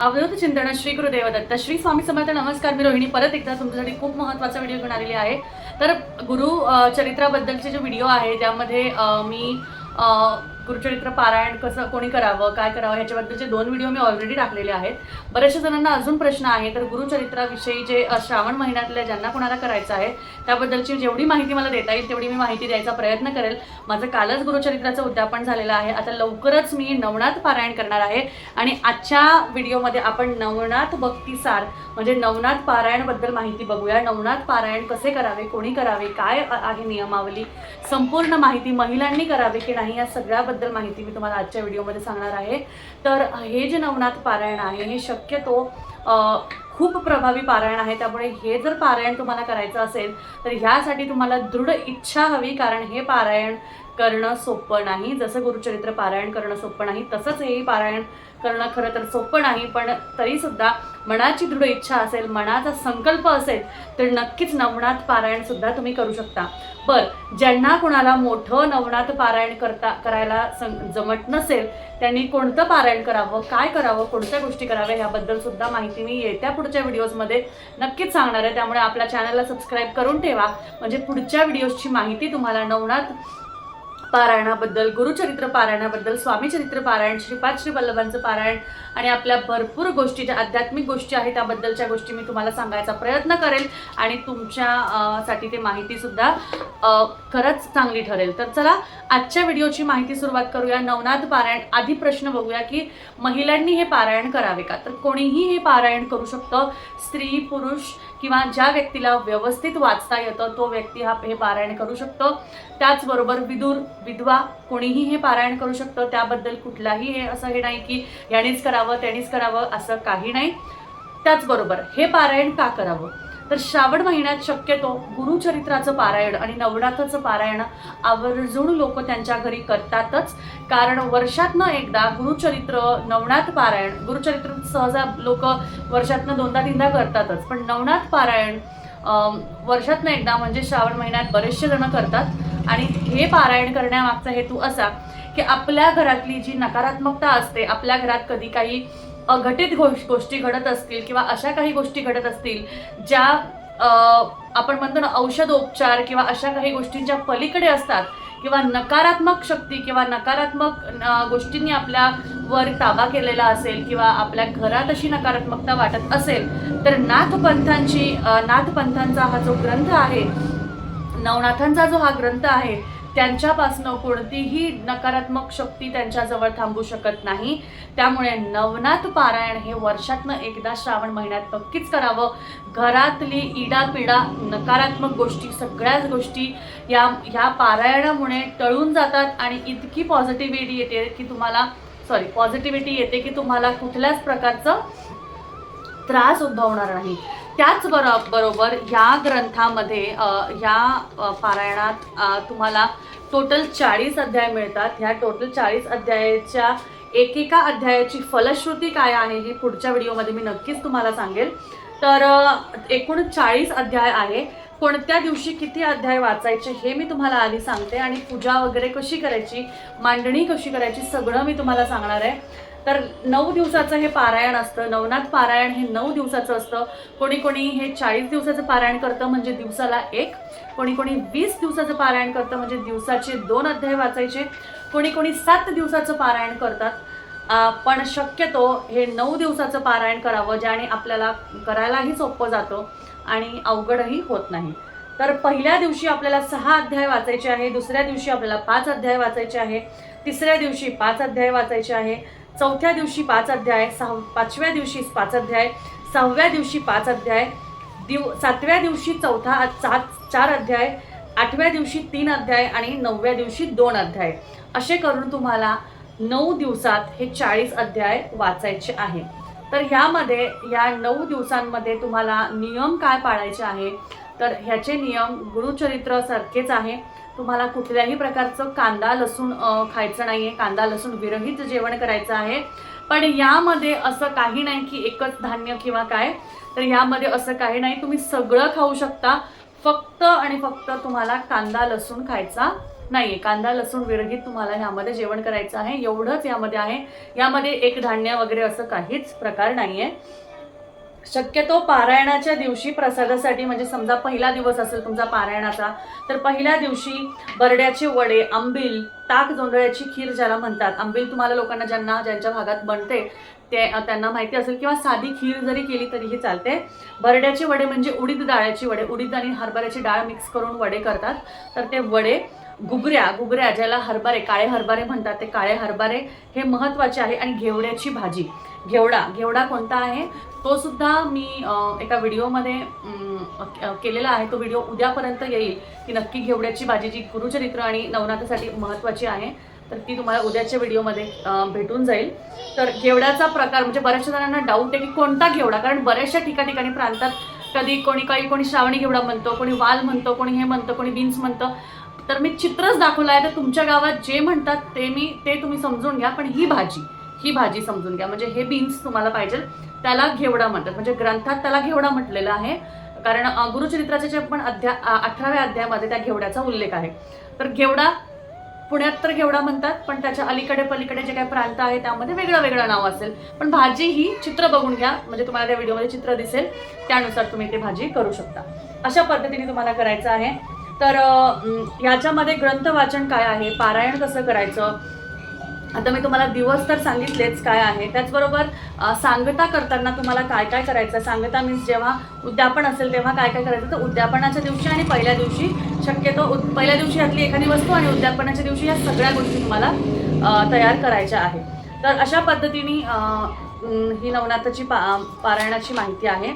अवधूत चिंतन श्री गुरुदेव दत्त श्री स्वामी समर्थ नमस्कार. मी रोहिणी. परत एकदा तुमच्यासाठी खूप महत्त्वाचा व्हिडिओ घेऊन आलेली आहे. तर गुरु चरित्राबद्दलचे जे व्हिडिओ आहे ज्यामध्ये मी गुरुचरित्र पारायण कसं कोणी करावं काय करावं ह्याच्याबद्दलचे दोन व्हिडिओ मी ऑलरेडी टाकलेले आहेत. बऱ्याचशा जणांना अजून प्रश्न आहे तर गुरुचरित्राविषयी जे श्रावण महिन्यातल्या ज्यांना कोणाला करायचं आहे त्याबद्दलची जेवढी माहिती मला देता येईल तेवढी मी माहिती द्यायचा प्रयत्न करेल. माझं कालच गुरुचरित्राचं उद्यापन झालेलं आहे. आता लवकरच मी नवनाथ पारायण करणार आहे. आणि आजच्या व्हिडिओमध्ये आपण नवनाथ भक्तिसार म्हणजे नवनाथ पारायणबद्दल माहिती बघूया. नवनाथ पारायण कसे करावे कोणी करावे काय आहे नियमावली संपूर्ण माहिती महिलांनी करावे की नाही या सगळ्याबद्दल माहिती मी तुम्हाला आजच्या व्हिडिओमध्ये सांगणार आहे. तर हे जे नवनाथ पारायण आहे हे शक्यतो खूप प्रभावी पारायण आहे. त्यामुळे हे जर पारायण तुम्हाला करायचं असेल तर ह्यासाठी तुम्हाला दृढ इच्छा हवी कारण हे पारायण करणं सोपं नाही. जसं गुरुचरित्र पारायण करणं सोपं नाही तसंच हेही पारायण करणं खरं तर सोपं नाही. पण तरीसुद्धा मनाची दृढ इच्छा असेल मनाचा संकल्प असेल तर नक्कीच नवनाथ पारायणसुद्धा तुम्ही करू शकता. बर ज्यांना कोणाला मोठं नवनाथ पारायण करता करायला सं जमत नसेल त्यांनी कोणतं पारायण करावं काय करावं कोणत्या गोष्टी कराव्या ह्याबद्दलसुद्धा माहिती माहिती मी येत्या पुढच्या व्हिडिओजमध्ये नक्कीच सांगणार आहे. त्यामुळे आपल्या चॅनलला सबस्क्राईब करून ठेवा. म्हणजे पुढच्या व्हिडिओजची माहिती तुम्हाला नवनाथ पारायणाबद्दल गुरुचरित्र पारायणाबद्दल स्वामीचरित्र पारायण श्रीपाद श्री वल्लभांचं पारायण आणि आपल्या भरपूर गोष्टी ज्या आध्यात्मिक गोष्टी आहेत त्याबद्दलच्या गोष्टी मी तुम्हाला सांगायचा प्रयत्न करेल. आणि तुमच्या साठी ते माहितीसुद्धा खरंच चांगली ठरेल. तर चला आजच्या व्हिडिओची माहिती सुरुवात करूया. नवनाथ पारायण आधी प्रश्न बघूया की महिलांनी हे पारायण करावे का? तर कोणीही हे पारायण करू शकतं. स्त्री पुरुष किंवा ज्या व्यक्तीला व्यवस्थित वाचता येतं तो व्यक्ती हा हे पारायण करू शकतो. त्याचबरोबर विदूर विधवा कोणीही हे पारायण करू शकतं. त्याबद्दल कुठलाही हे असं हे नाही की यानेच करावं त्यानेच करावं असं काही नाही. त्याचबरोबर हे पारायण का करावं? तर श्रावण महिन्यात शक्यतो गुरुचरित्राचं पारायण आणि नवनाथाचं पारायण आवर्जून लोक त्यांच्या घरी करतातच. कारण वर्षातनं एकदा गुरुचरित्र नवनाथ पारायण गुरुचरित्र सहजा लोक वर्षातनं दोनदा तीनदा करतातच. पण नवनाथ पारायण वर्षातनं एकदा म्हणजे श्रावण महिन्यात बरेचसे जण करतात. आणि हे पारायण करण्यामागचा हेतू असा की आपल्या घरातली जी नकारात्मकता असते आपल्या घरात कधी काही अघटित गोष्ट गोष्टी घडत असतील किंवा अशा काही गोष्टी घडत असतील ज्या आपण म्हणतो ना औषधोपचार किंवा अशा काही गोष्टींच्या पलीकडे असतात किंवा नकारात्मक शक्ती किंवा नकारात्मक गोष्टींनी आपल्यावर ताबा केलेला असेल किंवा आपल्या घरात अशी नकारात्मकता वाटत असेल तर नाथपंथांची नाथपंथांचा हा जो ग्रंथ आहे नवनाथांचा जो हा ग्रंथ आहे त्यांच्यापासनं कोणतीही नकारात्मक शक्ती त्यांच्याजवळ थांबू शकत नाही. त्यामुळे नवनाथ पारायण हे वर्षातनं एकदा श्रावण महिन्यात नक्कीच करावं. घरातली इडापिडा नकारात्मक गोष्टी सगळ्याच गोष्टी या ह्या पारायणामुळे टळून जातात आणि इतकी पॉझिटिव्हिटी येते की तुम्हाला सॉरी पॉझिटिव्हिटी येते की तुम्हाला कुठल्याच प्रकारचं त्रास उद्भवणार नाही. त्याच बरोबर ह्या ग्रंथामध्ये या ह्या पारायणात तुम्हाला टोटल चाळीस अध्याय मिळतात. ह्या टोटल चाळीस अध्यायाच्या एकेका अध्यायाची फलश्रुती काय आहे हे पुढच्या व्हिडिओमध्ये मी नक्कीच तुम्हाला सांगेल. तर एकूण चाळीस अध्याय आहे. कोणत्या दिवशी किती अध्याय वाचायचे हे मी तुम्हाला आधी सांगते आणि पूजा वगैरे कशी करायची मांडणी कशी करायची सगळं मी तुम्हाला सांगणार आहे. तर नऊ दिवसाचं हे पारायण असतं नवनाथ पारायण हे नऊ दिवसाचं असतं. कोणी कोणी हे चाळीस दिवसाचं पारायण करतं म्हणजे दिवसाला एक. कोणी कोणी वीस दिवसाचं पारायण करतं म्हणजे दिवसाचे दोन अध्याय वाचायचे. कोणी कोणी सात दिवसाचं पारायण करतात. पण शक्यतो हे नऊ दिवसाचं पारायण करावं ज्याने आपल्याला करायलाही सोपं जातं आणि अवघडही होत नाही. तर पहिल्या दिवशी आपल्याला सहा अध्याय वाचायचे आहे दुसऱ्या दिवशी आपल्याला पाच अध्याय वाचायचे आहे तिसऱ्या दिवशी पाच अध्याय वाचायचे आहे. चौथ्या दिवशी पाच अध्याय सहा पाचव्या दिवशी पाच अध्याय सहाव्या दिवशी पाच अध्याय दिव सातव्या दिवशी चौथा सात चार अध्याय आठव्या दिवशी तीन अध्याय आणि नवव्या दिवशी दोन अध्याय. असे करून तुम्हाला नऊ दिवसात हे चाळीस अध्याय वाचायचे आहे. तर ह्यामध्ये या नऊ दिवसांमध्ये तुम्हाला नियम काय पाळायचे आहे? तर ह्याचे नियम गुरुचरित्रासारखेच आहे. तुम्हाला कुठल्याही प्रकारचं कांदा लसूण खायचं नाही आहे कांदा लसूण विरहित जेवण करायचं आहे. पण यामध्ये असं काही नाही की एकच धान्य किंवा काय. तर यामध्ये असं काही नाही. तुम्ही सगळं खाऊ शकता. फक्त आणि फक्त तुम्हाला कांदा लसूण खायचा नाही कांदा लसूण विरहित तुम्हाला ह्यामध्ये जेवण करायचं आहे. एवढंच यामध्ये आहे. यामध्ये एक धान्य वगैरे असं काहीच प्रकार नाहीये. शक्यतो पारायणाच्या दिवशी प्रसादासाठी म्हणजे समजा पहिला दिवस असेल तुमचा पारायणाचा तर पहिल्या दिवशी बरड्याचे वडे आंबील ताक जोंधळ्याची खीर ज्याला म्हणतात. आंबील तुम्हाला लोकांना ज्यांना ज्यांच्या भागात बनते ते त्यांना माहिती असेल किंवा साधी खीर जरी केली तरीही चालते. बरड्याचे वडे म्हणजे उडीद डाळ्याची वडे. उडीद आणि हरभऱ्याची डाळ मिक्स करून वडे करतात. तर ते वडे गुगऱ्या गुगऱ्या ज्याला हरभरे काळे हरभरे म्हणतात ते काळे हरभरे हे महत्त्वाचे आहे. आणि घेवड्याची भाजी. घेवडा घेवडा कोणता आहे? तो सुद्धा मी एका व्हिडिओमध्ये केलेला आहे. तो व्हिडिओ उद्यापर्यंत येईल की नक्की घेवड्याची भाजी जी गुरुचरित्र आणि नवनाथासाठी महत्त्वाची आहे तर ती तुम्हाला उद्याच्या व्हिडिओमध्ये भेटून जाईल. तर घेवड्याचा प्रकार म्हणजे बऱ्याचशा जणांना डाऊट आहे की कोणता घेवडा? कारण बऱ्याचशा ठिकाणी प्रांतात कधी कोणी काही कोणी श्रावणी घेवडा म्हणतो कोणी वाल म्हणतो कोणी हे म्हणतं कोणी बीन्स म्हणतं. तर मी चित्रच दाखवलं आहे. तर तुमच्या गावात जे म्हणतात ते मी ते तुम्ही समजून घ्या. पण ही भाजी ही भाजी समजून घ्या. म्हणजे हे बीन्स तुम्हाला पाहिजे. त्याला घेवडा म्हणतात. म्हणजे ग्रंथात त्याला घेवडा म्हटलेला आहे. कारण गुरुचरित्राचे जे पण अध्या अठराव्या अध्यायामध्ये त्या घेवड्याचा उल्लेख आहे. तर घेवडा पुण्यात तर घेवडा म्हणतात पण त्याच्या अलीकडे पलीकडे जे काही प्रांत आहे त्यामध्ये वेगळं वेगळं नाव असेल. पण भाजी ही चित्र बघून घ्या. म्हणजे तुम्हाला त्या व्हिडिओमध्ये चित्र दिसेल. त्यानुसार तुम्ही ती भाजी करू शकता. अशा पद्धतीने तुम्हाला करायचं आहे. तर ह्याच्यामध्ये ग्रंथ वाचन काय आहे? पारायण कसं करायचं? आता मी तुम्हाला दिवस तर सांगितलेच काय आहे. त्याचबरोबर सांगता करताना तुम्हाला काय काय करायचं? सांगता मीन्स जेव्हा उद्यापन असेल तेव्हा काय काय करायचं? तर उद्यापनाच्या दिवशी आणि पहिल्या दिवशी शक्यतो उद- पहिल्या दिवशी यातली एखादी वस्तू आणि उद्यापनाच्या दिवशी या सगळ्या गोष्टी तुम्हाला तयार करायच्या आहे तर अशा पद्धतीने ही नवनाथाची पा पारायणाची माहिती आहे.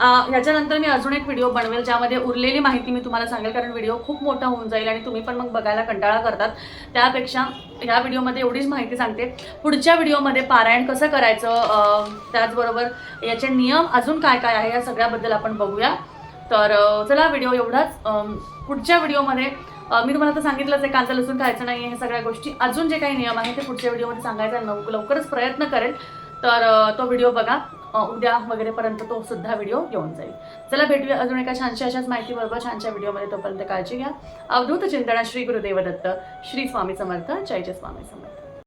ह्याच्यानंतर मी अजून एक व्हिडिओ बनवेल ज्यामध्ये उरलेली माहिती मी तुम्हाला सांगेल कारण व्हिडिओ खूप मोठा होऊन जाईल आणि तुम्ही पण मग बघायला कंटाळा करतात. त्यापेक्षा ह्या व्हिडिओमध्ये एवढीच माहिती सांगते. पुढच्या व्हिडिओमध्ये पारायण कसं करायचं त्याचबरोबर याचे नियम अजून काय काय आहे या सगळ्याबद्दल आपण बघूया. तर चला व्हिडिओ एवढाच. पुढच्या व्हिडिओमध्ये मी तुम्हाला तर सांगितलंच आहे कांदा लसूण खायचं नाही हे सगळ्या गोष्टी. अजून जे काही नियम आहे ते पुढच्या व्हिडिओमध्ये सांगायचा लवकर लवकरच प्रयत्न करेल तर तो व्हिडिओ बघा. उद्या वगैरेपर्यंत तो सुद्धा व्हिडिओ येऊन जाईल. चला भेटूया अजून एका छानशा अशाच माहितीबरोबर छानशा व्हिडिओमध्ये. तोपर्यंत काळजी घ्या. अवधूत चिंतना श्री गुरुदेव दत्त श्री स्वामी समर्थ जय जय स्वामी समर्थ.